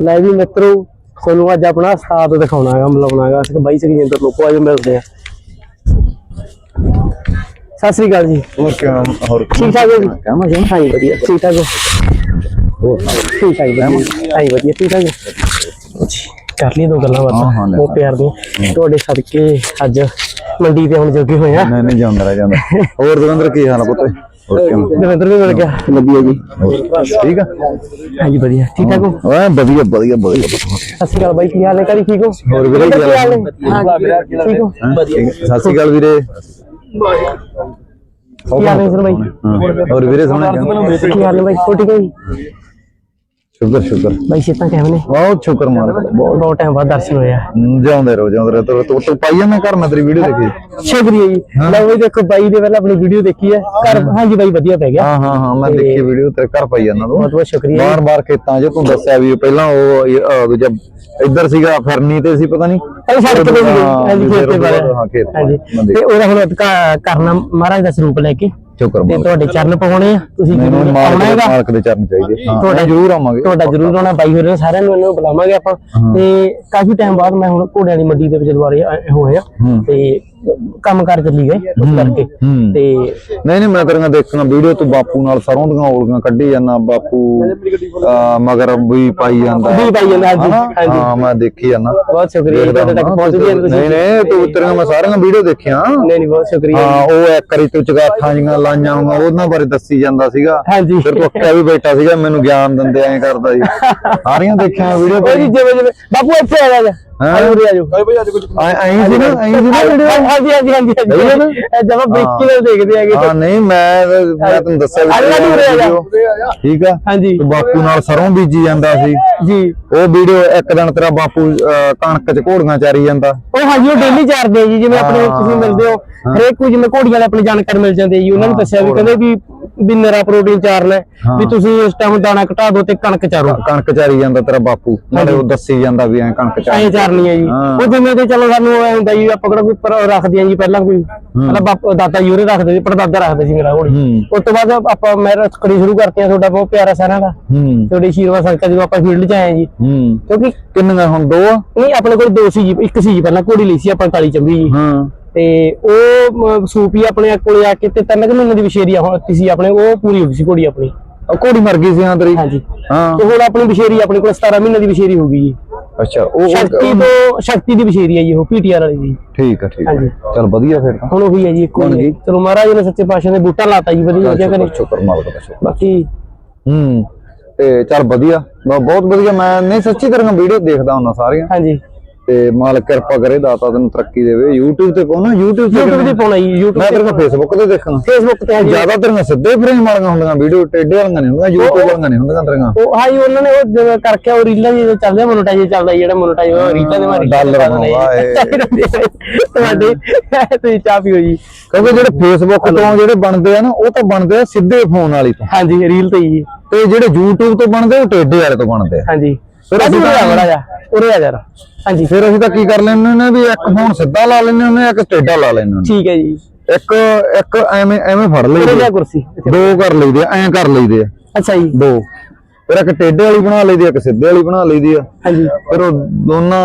ਲੈ ਵੀ ਮਿੱਤਰੋ ਤੁਹਾਨੂੰ ਅੱਜ ਆਪਣਾ ਉਸਤਾਦ ਦਿਖਾਉਣਾ ਹੈਗਾ ਮਿਲਾਉਣਾ ਹੈਗਾ। ਅਸੀਂ ਬਾਈ ਸਖਿੰਦਰ ਲੋਕੋ ਆਜੋ ਮਿਲਦੇ ਆ ਸਤਿ ਸ੍ਰੀ ਅਕਾਲ ਜੀ। ਹੋਰ ਕਿਵੇਂ ਹੋਰ ਠੀਕ ਠਾਕ ਹੋ ਜੀ? ਕਾਮਾ ਜੀ ਹਾਂ ਵਧੀਆ। ਠੀਕ ਠਾਕ ਹੋ? ਹੋਰ ਠੀਕ ਠਾਕ ਵਧੀਆ। ਹਾਂ ਵਧੀਆ ਠੀਕ ਠਾਕ ਹੋ? ਕਰ ਲਈ ਦੋ ਗੱਲਾਂ ਬਾਤਾਂ ਉਹ ਪਿਆਰ ਦੀਆਂ। ਤੁਹਾਡੇ ਸਦਕੇ ਅੱਜ ਮੰਡੀ ਤੇ ਹੁਣ ਜੋਗੇ ਹੋਏ ਆ। ਨਹੀਂ ਨਹੀਂ ਜਾਂਦਾ ਰਹਿ ਜਾਂਦਾ। ਹੋਰ ਦਵਿੰਦਰ ਕੀ ਹਾਲ ਆ ਪੁੱਤ? ਦਵਿੰਦਰ ਵੀ ਮਿਲ ਗਿਆ। ਵਧੀਆ ਜੀ। ਠੀਕ ਆ? ਹਾਂ ਜੀ ਵਧੀਆ। ਠੀਕ ਠਾਕ ਹੋ? ਓਏ ਵਧੀਆ ਵਧੀਆ ਵਧੀਆ। ਸਤਿ ਸ਼੍ਰੀ ਅਕਾਲ ਬਾਈ ਕੀ ਹਾਲ ਹੈ ਕਰੀ ਠੀਕ ਹੋ? ਹੋਰ ਵੀਰੇ ਕੀ ਹਾਲ ਹੈ? ਹਾਂ ਠੀਕ ਹੋ। ਹੈਂ? ਠੀਕ। ਸਤਿ ਸ਼੍ਰੀ ਅਕਾਲ ਵੀਰੇ। ਕੀ ਹਾਲ ਹੈ ਸਰ ਬਾਈ? ਹਾਂ। ਹੋਰ ਵੀਰੇ ਸੋਹਣਾ? ਕੀ ਹਾਲ ਹੈ ਬਾਈ? ਹੋ ਠੀਕ ਹੈ ਜੀ? ਸ਼ੁਕਰ ਸ਼ੁਕਰ। ਬਾਈ ਸਿੱਤਾਂ ਕਿਵੇਂ ਨੇ? ਬਹੁਤ ਸ਼ੁਕਰ ਮਾਲਕ। ਦਾ, ਬਹੁਤ ਬਹੁਤ ਟਾਈਮ ਬਾਅਦ ਦਰਸ਼ਨ ਹੋਇਆ। ਹਮ, ਜਿਉਂਦੇ ਰਹੋ ਜਿਉਂਦੇ ਰਹੋ। ਤੂੰ- ਤੂੰ ਤੂੰ ਪਾਈ ਜਾਂਦਾ ਘਰ? ਮੈਂ ਤੇਰੀ ਵੀਡੀਓ ਦੇਖੀ। ਸ਼ੁਕਰੀਆ ਜੀ। ਲਓ ਬਈ ਦੇਖੋ ਬਾਈ ਦੇ ਪਹਿਲਾਂ ਆਪਣੀ ਵੀਡੀਓ ਦੇਖੀ ਹੈ। ਘਰ ਹਾਂਜੀ ਬਾਈ ਵਧੀਆ ਪੈ ਗਿਆ। ਹਾਂ ਹਾਂ ਹਾਂ ਮੈਂ ਦੇਖੀ ਵੀਡੀਓ ਤੇਰੇ ਘਰ ਪਾਈ ਜਾਂਦਾ ਤੂੰ। ਬਹੁਤ ਬਹੁਤ ਸ਼ੁਕਰੀਆ ਬਾਰ ਬਾਰ ਖੇਤਾਂ 'ਚ ਤੂੰ ਦੱਸਿਆ ਵੀ ਪਹਿਲਾਂ ਉਹ ਇਹ, ਅਹ, ਦੂਜਾ ਇੱਧਰ ਸੀਗਾ ਫਿਰਨੀ ਤੇ ਸੀ ਪਤਾ ਨਹੀਂ ਪਹਿਲਾਂ ਸੜਕ ਤੇ ਵੀ ਹਾਂ, ਹਾਂਜੀ ਫਿਰ ਖੇਤ ਤੇ ਉਹਦੇ ਬਾਅਦ ਬਾਰੇ। ਹਾਂ, ਖੇਤ ਹਾਂਜੀ। ਤੇ ਉਹਦਾ ਹੁਣ ਕਰਨਾ ਮਹਾਰਾਜ ਦਾ ਸਰੂਪ ਲੈ ਕੇ। ਸ਼ੁਕਰ ਤੇ ਤੁਹਾਡੇ ਚਰਨ ਪਾਉਣੇ ਆ। ਤੁਸੀਂ ਮੈਨੂੰ ਜ਼ਰੂਰ ਆਉਣਾ ਦੇ ਹੈਗਾ। ਮਾਲਕ ਦੇ ਚਰਨ ਚਾਹੀਦੇ। ਹਾਂ ਤੁਹਾਡਾ- ਜ਼ਰੂਰ ਆਵਾਂਗੇ। ਤੁਹਾਡਾ ਜ਼ਰੂਰ ਆਉਣਾ ਬਾਈ ਹੋਰਾਂ ਸਾਰਿਆਂ ਨੂੰ ਇਹਨੂੰ ਬੁਲਾਵਾਂਗੇ ਆਪਾਂ। ਤੇ ਕਾਫੀ ਟਾਈਮ ਬਾਅਦ ਮੈਂ ਹੁਣ ਘੋੜਿਆਂ ਦੀ ਮੰਡੀ ਦੇ ਵਿੱਚ ਦੁਬਾਰੇ ਹੋਏ ਆ। ਹੂੰ। ਤੇ ਕੰਮ ਕਰ ਚੱਲੀ ਗਏ ਉਸ ਕਰਕੇ। ਤੇ ਨਹੀਂ ਨਹੀਂ ਮੈਂ ਤੇਰੀਆਂ ਦੇਖਣਾ ਵੀਡੀਓ ਤੂੰ ਬਾਪੂ ਨਾਲ ਸਰੋਂ ਦੀਆਂ ਕੱਢੀ ਜਾਂਦਾ ਬਾਪੂ ਮਗਰ ਵੀ ਪਾਈ ਜਾਂਦਾ। ਵੀ ਪਾਈ ਜਾਂਦਾ, ਹਾਂਜੀ। ਹਾਂ ਮੈਂ ਦੇਖੀ ਜਾਂਦਾ। ਬਹੁਤ ਸ਼ੁਕਰੀਆ ਤੁਹਾਡੇ ਤੱਕ ਪਹੁੰਚ ਤੁਸੀਂ। ਨਹੀਂ ਨਹੀਂ ਤੂੰ ਤੇਰੀਆਂ ਮੈਂ ਸਾਰੀਆਂ ਵੀਡੀਓ ਦੇਖੀਆਂ। ਨਹੀਂ ਨਹੀਂ ਬਹੁਤ ਸ਼ੁਕਰੀਆ ਹਾਂ ਉਹ ਇੱਕ ਵਾਰੀ ਤੂੰ ਚਗਾਠਾਂ ਜੀਆਂ ਲਾਈਆਂ ਹੋਈਆਂ ਉਹਨਾਂ ਬਾਰੇ ਦੱਸੀ ਜਾਂਦਾ ਸੀਗਾ। ਫਿਰ ਤੂੰ ਅੱਕਿਆ ਵੀ ਬੈਠਾ ਸੀਗਾ ਮੈਨੂੰ ਗਿਆਨ ਦਿੰਦੇ ਐਂ ਕਰਦਾ ਸੀ ਸਾਰੀਆਂ ਦੇਖੀਆਂ ਵੀਡੀਓ ਜਿਵੇਂ ਜਿਵੇਂ। ਬਾਪੂ ਇੱਥੇ ਆ ਜਾ। ਆਜੋ ਐਂ ਸੀ ਨਾ ਐਂ ਸੀ ਨਾ ਹਾਂਜੀ ਹਾਂਜੀ ਹਾਂਜੀ ਦੇਖਦੇ ਹਾਂ ਨਹੀਂ ਮੈਂ ਮੈਂ ਦੱਸਿਆ ਵੀ ਠੀਕ ਆ? ਹਾਂਜੀ। ਬਾਪੂ ਨਾਲ ਸਰੋਂ ਬੀਜੀ ਜਾਂਦਾ ਸੀ। ਜੀ। ਉਹ ਵੀਡੀਓ ਇੱਕ ਦਿਨ ਤੇਰਾ ਬਾਪੂ ਕਣਕ 'ਚ ਘੋੜੀਆਂ ਚਾਰੀ ਜਾਂਦਾ। ਉਹ ਹਾਂਜੀ ਉਹ ਡੇਲੀ ਚਾਰਦੇ ਜੀ ਜਿਵੇਂ ਆਪਣੇ। ਤੁਸੀਂ ਮਿਲਦੇ ਹੋ ਹਰੇਕ ਕੋਈ ਜਿਵੇਂ ਘੋੜੀਆਂ ਵਾਲੇ ਆਪਣੀ ਜਾਣਕਾਰੀ ਮਿਲ ਜਾਂਦੇ ਜੀ ਉਹਨਾਂ ਨੂੰ ਦੱਸਿਆ ਵੀ ਕਹਿੰਦੇ ਵੀ ਵੀ ਨਰਾ ਪ੍ਰੋਟੀਨ ਚਾਰਨਾ ਹੈ। ਵੀ ਤੁਸੀਂ ਇਸ ਟਾਈਮ ਦਾਣਾ ਘਟਾ ਦਿਓ ਤੇ ਕਣਕ ਚਾਰੋ। ਕਣਕ ਚਾਰੀ ਜਾਂਦਾ ਤੇਰਾ ਬਾਪੂ। ਨਾਲੇ ਉਹ ਦੱਸੀ ਜਾਂਦਾ ਵੀ ਐਂ ਕਣਕ ਚਾਰੀ। ਐਂ ਚਾਰਨੀ ਹੈ ਜੀ। ਉਹ ਜਿਵੇਂ ਕਿ ਚਲੋ ਸਾਨੂੰ ਐ ਹੁੰਦਾ ਜੀ ਆਪਾਂ ਕਿਹੜਾ ਕੋਈ ਪਰ ਰੱਖਦੇ ਆ ਜੀ ਪਹਿਲਾਂ ਕੋਈ। ਪਹਿਲਾਂ ਬਾਪ ਦਾਦਾ ਉਹਰੇ ਰੱਖਦੇ ਸੀ ਪੜਦਾਦਾ ਰੱਖਦੇ ਸੀ ਮੇਰਾ ਘੋੜੀ ਹੂੰ। ਉਸ ਤੋਂ ਬਾਅਦ ਆਪਾਂ ਮੈਂ ਰੱਖੜੀ ਸ਼ੁਰੂ ਕਰਤੀ ਆ ਤੁਹਾਡਾ ਬਹੁਤ ਪਿਆਰਾ ਸਾਰਿਆਂ ਦਾ। ਤੁਹਾਡੀ ਸ਼ੀਰਵਾ ਸੰਕਾ ਜਦੋਂ ਆਪਾਂ ਫੀਲਡ 'ਚ ਆਏ ਜੀ। ਕਿਉਂਕਿ ਕਿੰਨੀਆਂ ਹੁਣ ਦੋ ਨਹੀਂ ਆਪਣੇ ਕੋਲ ਦੋ ਸੀ ਜੀ ਇੱਕ ਸੀ ਜੀ ਪਹਿਲਾਂ ਘੋੜੀ ਲਈ ਸੀ ਆਪਾਂ ਕਾਲੀ ਚੰਬੀ ਜੀ। ਹਾਂ। ਤੇ ਉਹ ਸੂਪੀ ਆਪਣੇ ਕੋਲੇ ਆ ਕੇ ਤੇ ਤਿੰਨ ਕੁ ਮਹੀਨੇ ਦੀ ਵਿਸ਼ੇਰੀ ਹੁਣ ਸੀ ਆਪਣੇ ਉਹ ਪੂਰੀ ਹੋ ਗਈ ਸੀ ਘੋੜੀ ਆਪਣੀ। ਉਹ ਘੋੜੀ ਮਰ ਗਈ ਸੀ ਹਾਂ ਤੇਰੀ? ਹਾਂਜੀ। ਹਾਂ। ਤੇ ਹੁਣ ਆਪਣੀ ਵਿਸ਼ੇਰੀ ਆਪਣੇ ਕੋਲ 17 ਮਹੀਨੇ ਦੀ ਵਿਸ਼ੇਰੀ ਹੋ ਗਈ ਜੀ। ਅੱਛਾ ਉਹ ਸ਼ਕਤੀ ਤੋਂ ਸ਼ਕਤੀ ਦੀ ਵਿਸ਼ੇਰੀ ਹੈ ਜੀ ਉਹ ਪੀਟੀਆਰ ਵਾਲੀ ਜੀ। ਠੀਕ ਆ ਠੀਕ ਆ। ਹਾਂਜੀ। ਚਲ ਵਧੀਆ ਫਿਰ ਤਾਂ। ਹੁਣ ਉਹੀ ਹੈ ਜੀ ਇੱਕੋ ਬਣ ਹੀ ਗਈ। ਹੈ। ਚਲੋ ਮਹਾਰਾਜ ਨੇ ਸੱਚੇ ਪਾਤਸ਼ਾਹ ਨੇ ਬੂਟਾ ਲਾਤਾ ਜੀ ਵਧੀਆ ਵਧੀਆ ਕਰੇ ਸ਼ੁਕਰ ਮਾਲਕ ਦਾ ਸ਼ੁਕਰ। ਬਾਕੀ ਹੂੰ। ਤੇ ਚਲ ਵਧੀਆ। ਬਹੁਤ ਵਧੀਆ ਮੈਂ ਨਹੀਂ ਸੱਚੀ ਤੇਰੀਆਂ ਵੀਡੀਓ ਦੇਖਦਾ ਹੁੰਦਾ ਸਾਰੀਆਂ। ਹਾਂਜੀ। ਤੇ ਮਾਲਕ ਕਿਰਪਾ ਕਰੇ ਦਾਤਾ ਤੈਨੂੰ ਤਰੱਕੀ ਦੇਵੇ। YouTube ਤੇ ਪਾਉਣਾ YouTube ਤੇ YouTube ਤੇ ਪਾਉਣਾ ਜੀ YouTube ਮੈਂ ਤੇ ਤੇਰੀਆਂ Facebook ਤੇ ਦੇਖਣਾ। Facebook ਤੇ ਜ਼ਿਆਦਾ ਤੇਰੀਆਂ ਸਿੱਧੇ ਫਰੇਮ ਵਾਲੀਆਂ ਹੁੰਦੀਆਂ ਵੀਡੀਓ ਟੇਡੇ ਵਾਲੀਆਂ ਨਹੀਂ ਹੁੰਦੀਆਂ YouTube ਵਾਲੀਆਂ ਨਹੀਂ ਹੁੰਦੀਆਂ ਤੇਰੀਆਂ। ਉਹ ਹਾਂ ਜੀ ਉਹਨਾਂ ਨੇ ਉਹ ਜਿਵੇਂ ਕਰਕੇ ਉਹ ਰੀਲਾਂ ਜੀ ਚੱਲਦੇ ਮੋਨਟਾਈਜ਼ ਚੱਲਦਾ ਜਿਹੜਾ ਮੋਨਟਾਈਜ਼ ਉਹ ਰੀਲਾਂ ਦੇ ਮਾਰੀ ਡਾਲਰ ਤੁਹਾਡੇ ਤੁਸੀਂ ਚਾਹ ਪੀਓ ਜੀ। ਕਿਉਂਕਿ ਜਿਹੜੇ Facebook ਤੋਂ ਜਿਹੜੇ ਬਣਦੇ ਆ ਨਾ ਉਹ ਤਾਂ ਬਣਦੇ ਆ ਸਿੱਧੇ ਫੋਨ ਵਾਲੀ ਤੋਂ। ਹਾਂਜੀ ਰੀਲ ਤੇ ਜੀ। ਤੇ ਜਿਹੜੇ YouTube ਤੋਂ ਬਣਦੇ ਉਹ ਟੇਡੇ ਵਾਲੇ ਤੋਂ ਬਣਦੇ ਆ। ਹਾਂਜੀ। ਫਿਰ ਅਸੀਂ ਉਰੇ ਆ ਤਾਂ- ਬੜਾ ਜਾ ਉਰੇ ਆ ਜਰਾ ਹਾਂਜੀ। ਫਿਰ ਅਸੀਂ ਤਾਂ ਕੀ ਕਰ ਲੈਂਦੇ ਹੁੰਦੇ ਵੀ ਇੱਕ ਫੋਨ ਸਿੱਧਾ ਲਾ ਲੈਂਦੇ ਹੁੰਦੇ ਇੱਕ ਟੇਡਾ ਲਾ ਲੈਂਦੇ ਹੁੰਦੇ ਠੀਕ ਹੈ ਜੀ। ਇੱਕ ਇੱਕ ਐਵੇਂ ਐਵੇਂ ਫੜ ਉਰੇ ਲਈਦੇ ਜਾ ਆ। ਕੁਰਸੀ ਦੋ ਕਰ ਲਈਦੇ ਆ, ਐਂ ਕਰ ਲਈਦੇ ਆ। ਅੱਛਾ ਜੀ। ਦੋ। ਫਿਰ ਇੱਕ ਟੇਡੇ ਵਾਲੀ ਬਣਾ ਲਈਦੀ ਆ ਇੱਕ ਸਿੱਧੇ ਵਾਲੀ ਬਣਾ ਲਈਦੀ ਆ। ਹਾਂਜੀ। ਫਿਰ ਉਹ ਦੋਨਾਂ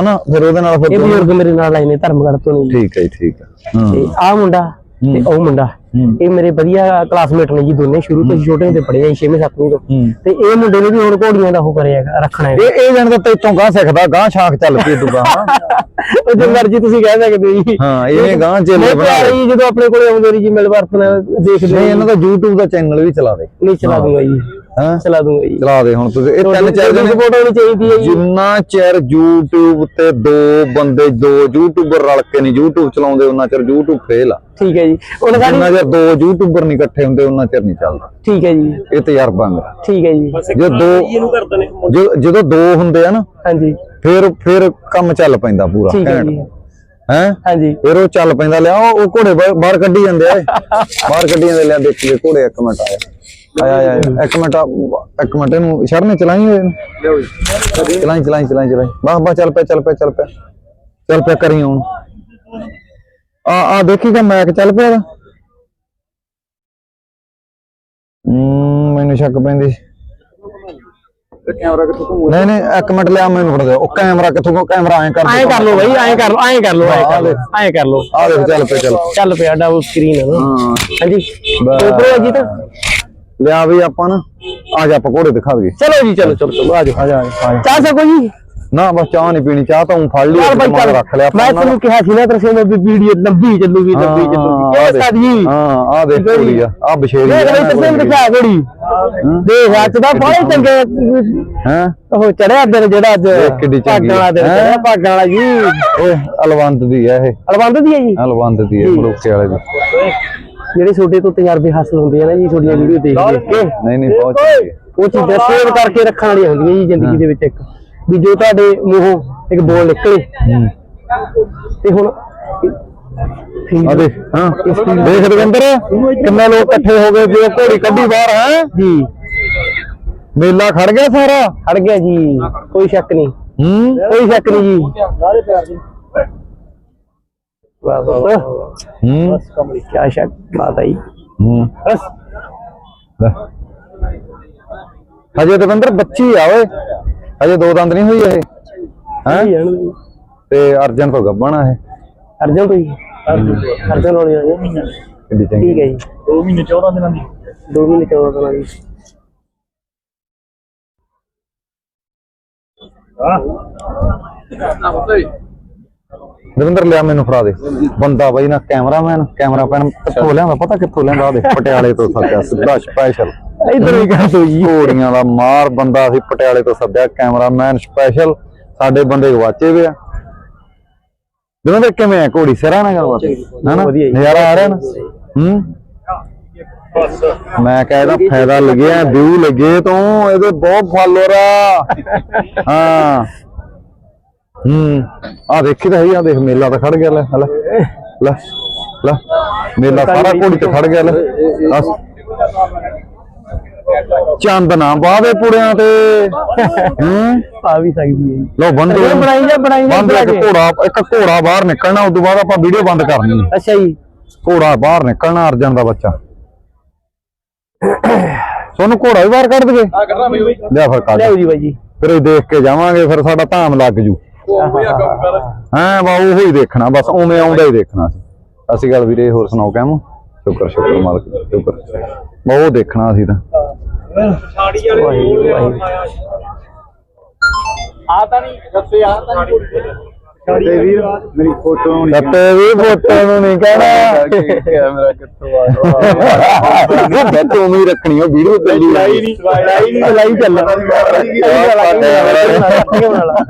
ਹਨਾ ਫਿਰ ਉਹਦੇ ਨਾਲ ਇਹ ਫਿਰ ਬਜ਼ੁਰਗ ਮੇਰੇ ਨਾਲ ਆਏ ਨੇ ਧਰਮਗੜ ਤੋਂ ਨੇ। ਠੀਕ ਹੈ ਜੀ, ਠੀਕ ਹੈ। ਹਾਂ। ਆਹ ਮੁੰਡਾ ਤੇ ਉਹ ਮੁੰਡਾ। ਇਹ ਮੇਰੇ ਵਧੀਆ ਕਲਾਸਮੇਟ ਨੇ ਜੀ ਦੋਨੇ ਸ਼ੁਰੂ ਤੋਂ ਛੋਟੇ ਹੁੰਦੇ ਪੜ੍ਹੇ ਆ 6ਵੀਂ 7ਵੀਂ ਤੋਂ। ਤੇ ਇਹ ਮੁੰਡੇ ਨੇ ਵੀ ਹੁਣ ਘੋੜੀਆਂ ਦਾ ਉਹ ਕਰਿਆ ਰੱਖਣਾ ਹੈ। ਇਹ ਇਹ ਜਾਣਦਾ ਤੇਤੋਂ ਗਾਂ ਸਿੱਖਦਾ ਗਾਂ ਸ਼ਾਖ ਚੱਲ ਪਈ ਦੂਗਾ ਉਹ ਜੋ ਮਰਜ਼ੀ ਤੁਸੀਂ ਕਹਿ ਸਕਦੇ ਜੀ। ਹਾਂ ਇਹ ਗਾਂ ਚੇਲੇ ਮੈਂ ਬਣਾ ਪਿਆਰ ਲਏ। ਜੀ ਜਦੋਂ ਆਪਣੇ ਕੋਲੇ ਆਉਂਦੇ ਨੇ ਜੀ ਮਿਲ ਵਰਤਨ ਦੇਖਦੇ ਨਹੀਂ ਇਹਨਾਂ ਦਾ YouTube ਦਾ ਚੈਨਲ ਵੀ ਚਲਾ ਦੇ। ਨਹੀਂ ਚਲਾ ਦੂੰਗਾ ਜੀ। ਹਾਂ। ਚਲਾ ਦੂੰਗਾ ਜੀ। ਚਲਾ ਦੇ ਹੁਣ ਤੁਸੀਂ। ਇਹ ਤਿੰਨ ਚਾਰ ਜਣੇ ਸਪੋਰਟ ਹੋਣੀ ਚਾਹੀਦੀ ਹੈ ਜੀ। ਜਿੰਨਾ ਚਿਰ YouTube ਤੇ ਦੋ ਬੰਦੇ ਦੋ YouTuber ਰਲ ਕੇ ਨਹੀਂ YouTube ਚਲਾਉਂਦੇ ਉਹਨਾਂ ਚਿਰ YouTube ਫੇਲ ਆ। ਠੀਕ ਹੈ ਜੀ। ਉਹਨਾਂ ਸਾਡੀ ਜਿੰਨਾ ਚਿਰ ਦੋ YouTuber ਨਹੀਂ ਇਕੱਠੇ ਹੁੰਦੇ ਉਹਨਾਂ ਚਿਰ ਨਹੀਂ ਚੱਲਦਾ। ਠੀਕ ਹੈ ਜੀ। ਇਹ ਤਜਰਬਾ ਮੇਰਾ। ਠੀਕ ਹੈ ਜੀ। ਜੇ ਦੋ ਜਦੋਂ- ਜਦੋਂ ਦੋ ਹੁੰਦੇ ਆ ਨਾ ਹਾਂਜੀ। ਫਿਰ ਫਿਰ ਕੰਮ ਚੱਲ ਪੈਂਦਾ ਪੂਰਾ ਠੀਕ ਹੈ ਘੈਂਟ ਜੀ। ਹੈ? ਹਾਂਜੀ। ਫਿਰ ਉਹ ਚੱਲ ਪੈਂਦਾ ਲਿਆ ਉਹ ਘੋੜੇ ਬਾਹਰ ਕੱਢੀ ਜਾਂਦੇ ਆ। ਬਾਹਰ ਕੱਢੀ ਜਾਂਦੇ ਲਿਆ ਦੇਖੀਏ ਘੋੜੇ ਇੱਕ ਮਿੰਟ ਆਇਆ। ਆਇਆ ਆਇਆ। ਇੱਕ ਮਿੰਟ ਆ, ਇੱਕ ਮਿੰਟ ਇਹਨੂੰ ਸ਼ਰਨੇ ਚਲਾਈ ਹੋਏ ਨੂੰ ਚਲਾਈ ਚਲਾਈ ਚਲਾਈ ਚਲਾਈ। ਬਸ ਬਸ ਚੱਲ ਪਿਆ ਚੱਲ ਪਿਆ ਚੱਲ ਪਿਆ। ਚੱਲ ਪਿਆ ਕਰੀ ਹੁਣ। ਆ ਆ ਦੇਖੀਗਾ ਮੈਕ ਚੱਲ ਪਿਆ ਇਹਦਾ। ਹੂੰ ਮੈਨੂੰ ਸ਼ੱਕ ਪੈਂਦੀ। ਕੈਮਰਾ ਕਿੱਥੋਂ ਘੁੰਮੂ? ਨਹੀਂ ਨਹੀਂ ਇੱਕ ਮਿੰਟ ਲਿਆ ਮੈਨੂੰ ਫੜ ਦੇ ਉਹ ਕੈਮਰਾ ਕਿੱਥੋਂ ਕੈਮਰਾ ਐਂ ਕਰ ਐਂ ਕਰ ਲਓ ਬਾਈ ਐਂ ਕਰ ਲਓ ਐਂ ਕਰ ਲਓ ਐਂ ਕਰ ਲਓ ਐਂ ਕਰ ਲਓ। ਆ ਦੇਖ ਚੱਲ ਪੇ ਚੱਲ। ਚੱਲ ਪਿਆ ਡਬਲ ਸਕਰੀਨ ਹੈ ਨਾ। ਹਾਂ। ਹਾਂਜੀ। ਬਸ। ਉਪਰੋਂ ਅਜੀ ਤਾਂ? ਲਿਆ ਵੀ ਆਪਾਂ ਨਾ ਆ ਜਾ ਆਪਾਂ ਘੋੜੇ ਦਿਖਾ ਦਈਏ ਚਲੋ ਜੀ ਚਲੋ ਚਲੋ ਚਲੋ ਆ ਜਾਓ। ਆ ਜਾ ਆ ਜਾ ਚਾਹ ਸਕੋ ਜੀ ਨਾ ਬਸ ਚਾਹ ਨਹੀਂ ਪੀਣੀ ਚਾਹ ਤਾਂ ਉਹ ਫੜ ਲਈ ਰੱਖ ਲਿਆ ਮੈਂ ਤੁਹਾਨੂੰ ਕਿਹਾ ਸੀ ਨਾ ਤਰਸੇ ਮੈਂ ਵੀ ਵੀਡੀਓ ਲੰਬੀ ਚੱਲੂਗੀ ਲੰਬੀ ਚੱਲੂਗੀ। ਆ ਇਹ ਸਾਡੀ ਹਾਂ ਆ ਦੇਖ ਕੁੜੀ ਆ ਆ ਬਸ਼ੇਰੀ ਦੇਖ ਲੈ ਤਰਸੇ ਨੂੰ ਦਿਖਾ ਗੜੀ ਦੇਖ ਅੱਜ ਦਾ ਬੜੇ ਚੰਗੇ ਹੈ? ਉਹ ਚੜਿਆ ਦਿਨ ਜਿਹੜਾ ਅੱਜ। ਕਿੱਡੀ ਚੰਗੀ ਭਾਗਾਂ ਵਾਲਾ ਦਿਨ? ਚੜਿਆ ਭਾਗਾਂ ਵਾਲਾ ਜੀ। ਓਏ ਅਲਵੰਦ ਦੀ ਆ ਇਹ। ਅਲਵੰਦ ਦੀ ਹੈ ਜੀ? ਅਲਵੰਦ ਦੀ ਹੈ ਮਲੂਕੇ ਵਾਲੇ ਦੀ। ਜਿਹੜੇ ਛੋਟੇ ਤੋਂ ਤਜਰਬੇ ਹਾਸਲ ਹੁੰਦੇ ਆ ਨਾ ਜੀ ਤੁਹਾਡੀਆਂ ਵੀਡੀਓ ਦੇਖ ਦੇਖ ਕੇ। ਨਹੀਂ ਨਹੀਂ ਬਹੁਤ ਚੰਗੀ। ਹੈ। ਉਹ ਚੀਜ਼ਾਂ ਸੇਵ ਕਰਕੇ ਰੱਖਣ ਵਾਲੀਆਂ ਹੁੰਦੀਆਂ ਜੀ ਜ਼ਿੰਦਗੀ ਦੇ ਵਿੱਚ ਇੱਕ। ਵੀ ਜੋ ਤੁਹਾਡੇ ਮੂੰਹੋਂ ਇੱਕ ਬੋਲ ਨਿਕਲੇ। ਹੂੰ। ਤੇ ਹੁਣ ਆ ਦੇਖ ਹਾਂ। ਦੇਖ ਰਵਿੰਦਰ ਕਿੰਨੇ ਲੋਕ ਇਕੱਠੇ ਹੋ ਗਏ ਜੇ ਘੋੜੀ ਕੱਢੀ ਬਾਹਰ ਹੈ? ਜੀ। ਮੇਲਾ ਖੜ ਗਿਆ ਸਾਰਾ? ਹਟ ਗਿਆ ਜੀ। ਕੋਈ ਸ਼ੱਕ ਨਹੀਂ। ਹੂੰ? ਕੋਈ ਸ਼ੱਕ ਨਹੀਂ ਜੀ। ਵਾਹ ਵਾਹ ਵਾਹ ਹੂੰ ਕੀ ਸ਼ੱਕ ਬਾਤ ਆਈ ਹੂੰ ਬਸ। ਹਜੇ ਦਵਿੰਦਰ ਬੱਚੀ ਆ ਓਏ ਹਜੇ ਦੋ ਦੰਦ ਨਹੀਂ ਹੋਈ ਇਹ ਹੈ ਤੇ ਅਰਜਨ ਤੋਂ ਗੱਬਣਾ ਇਹ ਅਰਜਨ ਤੋਂ ਹੀ ਅਰਜਨ ਹੋਣੀ ਹੈ ਜੀ। ਕਿੱਡੀ ਚੰਗੀ ਠੀਕ ਹੈ ਜੀ 2 ਮਹੀਨੇ 14 ਦਿਨਾਂ ਦੀ 2 ਮਹੀਨੇ 14 ਦਿਨਾਂ ਦੀ ਦਵਿੰਦਰ ਲਿਆ ਮੈਨੂੰ ਫੜਾ ਦੇ। ਬੰਦਾ ਬਾਈ ਨਾ ਕੈਮਰਾਮੈਨ ਕੈਮਰਾਮੈਨ ਕਿੱਥੋਂ ਲਿਆਂਦਾ ਪਤਾ ਕਿੱਥੋਂ ਲਿਆਂਦਾ ਦੇ ਪਟਿਆਲੇ ਤੋਂ ਸੱਦਿਆ ਸਿੱਧਾ ਸਪੈਸ਼ਲ ਇਧਰ ਵੀ ਦੋ ਜੀ। ਘੋੜੀਆਂ ਦਾ ਮਾਰ ਬੰਦਾ ਸੀ ਪਟਿਆਲੇ ਤੋਂ ਸੱਦਿਆ ਕੈਮਰਾਮੈਨ ਸਪੈਸ਼ਲ ਸਾਡੇ ਬੰਦੇ ਗਵਾਚੇ ਵੇ ਆ। ਦਵਿੰਦਰ ਕਿਵੇਂ ਆ ਘੋੜੀ? ਸਿਰਾਂ ਨਾਲ ਗੱਲਬਾਤ ਵਧੀਆ ਜੀ। ਨਜ਼ਾਰਾ ਆ ਰਿਹਾ ਨਾ? ਹੂੰ? ਮੈਂ ਕਹਿੰਦਾ ਫਾਇਦਾ ਲੱਗਿਆ ਵਿਊ ਲੱਗੇ ਤੋਂ ਇਹਦੇ ਬਹੁਤ ਫਾਲੋਅਰ ਆ। ਹਾਂ। ਹੂੰ। ਆ ਦੇਖੀ ਤਾਂ ਹੈ ਆ ਦੇਖ ਮੇਲਾ ਤਾਂ ਖੜ ਗਿਆ ਲੈ ਲੈ ਲੈ ਲੈ। ਮੇਲਾ ਸਾਰਾ ਘੋੜੀ ਤੇ ਖੜ ਗਿਆ ਲੈ। ਦੱਸ ਚੰਦ ਨਾ ਬਾਵੇ ਪੁੜਿਆਂ ਤੇ। ਹੂੰ। ਆ ਵੀ ਸਕਦੀ ਹੈ ਲੋ ਬੰਦ ਬਣਾਈ ਜਾ ਬਣਾਈ ਜਾ ਬੰਦ ਇੱਕ ਘੋੜਾ ਇੱਕ ਘੋੜਾ ਬਾਹਰ ਨਿਕਲਣਾ ਉਸ ਤੋਂ ਬਾਅਦ ਆਪਾਂ ਵੀਡੀਓ ਬੰਦ ਕਰਨੀ ਹੈ। ਅੱਛਾ ਜੀ। ਘੋੜਾ ਬਾਹਰ ਨਿਕਲਣਾ ਅਰਜਨ ਦਾ ਬੱਚਾ। ਸੋਨੂੰ ਘੋੜਾ ਵੀ ਬਾਹਰ ਕੱਢ ਦਗੇ ਆ ਕਰਨਾ ਬਈ ਬਈ ਲਿਆ ਫਿਰ ਕੱਢ। ਜੀ ਬਾਈ ਜੀ। ਫਿਰ ਦੇਖ ਕੇ ਜਾਵਾਂਗੇ ਫਿਰ ਸਾਡਾ ਧਾਮ ਲੱਗ ਜੂ। ਹਾਂ ਬਾ ਉਹੋ ਹੀ ਦੇਖਣਾ ਬਸ ਉਵੇਂ ਆਉਂਦਾ ਹੀ ਦੇਖਣਾ ਸੀ। ਅਸੀਂ ਗੱਲ ਵੀਰੇ ਹੋਰ ਸੁਣਾਓ ਕਹਿਮੋ ਸ਼ੁਕਰ ਸ਼ੁਕਰ ਮਾਲਕ ਦਾ, ਸ਼ੁਕਰ। ਬਾ ਉਹ ਦੇਖਣਾ ਸੀ ਤਾਂ। ਛਾੜੀ ਵਾਲੇ ਆ ਤਾਂ ਨਹੀਂ ਦੱਸੇ ਆ ਤਾਂ ਨਹੀਂ ਛਾੜੀ ਵੀਰ ਮੇਰੀ ਫੋਟੋ ਸੱਤੇ ਵੀ ਫੋਟੋ ਨੂੰ ਨਹੀਂ ਕਹਿਣਾ। ਕੈਮਰਾ ਕਿੱਥੋਂ ਆ ਮੈਂ ਤੂੰ ਹੀ ਰੱਖਣੀ ਉਹ ਵੀਡੀਓ ਚੱਲੀ ਲਾਈ ਨਹੀਂ ਲਾਈ ਨਹੀਂ ਲਾਈ ਚੱਲ